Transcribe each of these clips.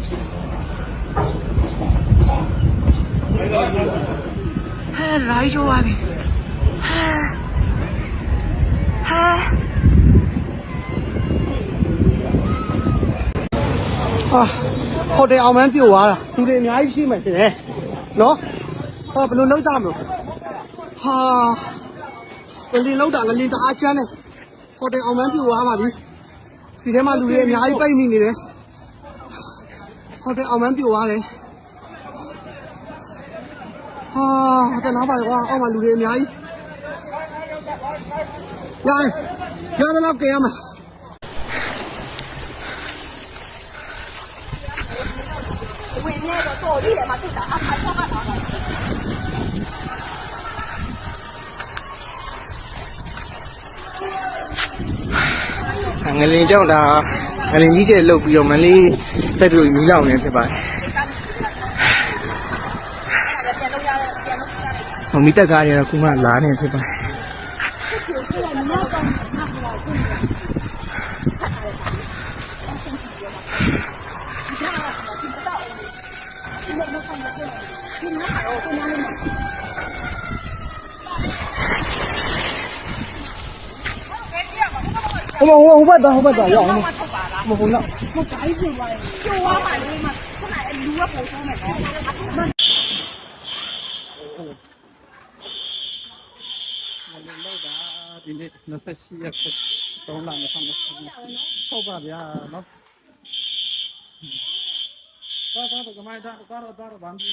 ဟဲရိုင်းချိုးပါပြီဟဲဟဲဟာဟိုတယ်အောင်မန်းပြိုသွားတာလူတွေအများကြီးရှိမှတင်တယ်နော်ဟောဘယ်လိုလုပ်ကြမလို့ဟာလလင်းလောက်တာလလင်းတအားချမ်းတယ်ဟိုတယ်အောင်မန်းပြိုသွားပါပြီဒီထဲမှာလူတွေအများကြီးပိတ်မိနေတယ် ဟိုတယ်အောင်မန်းပြိုသွားတယ်ဟာတဲ့နားပါကွာအောက်မှာလူတွေအများကြီးရတယ်ရတယ်တော့ကြရမှာဝင်နေတော့တော်ပြီလေမသိတာအခါချောက်ကလာတာငလင်ကြောင့်ဒါ ငလင်ကြီးကျဲလုတ်ပြီးတော့မလေးတက်ပြီးမီးလောင်နေဖြစ်ပါတယ်ပြန်လို့ရတယ်ပြန်လို့ရတယ်။ဟိုမီးတက်ကားတွေကတော့ခုမှလာနေဖြစ်ပါတယ်။ဟိုဟိုဟိုဘက်တော့ဟိုဘက်တော့ရောက် một bốn lậu một cái vừa mày chưa quá mày nhưng mà cái này anh đua bố cho mày có ini nasa siya sa taon lang sa mga sobra ya no ta ta ta kamay da ta ta ta bandi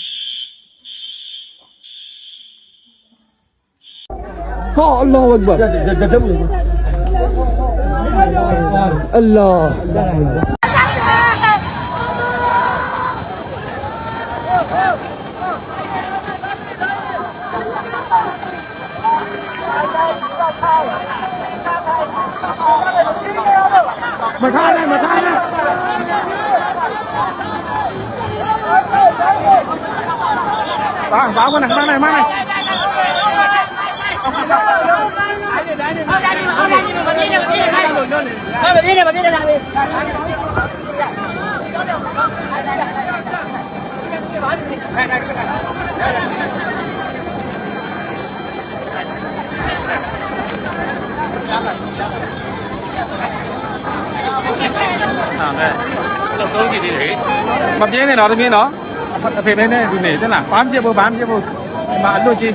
ho Allah akbar Allah Mày khai đây, mày khai đây Tao, tao này, mang này, mang này Hãy subscribe cho Thôi mày biết đi, mày biết đi làm này nó thì miếng đó Thì bên này thì nể thế nào. Bán chưa bố bán chưa bố? Mà ăn đôi chi?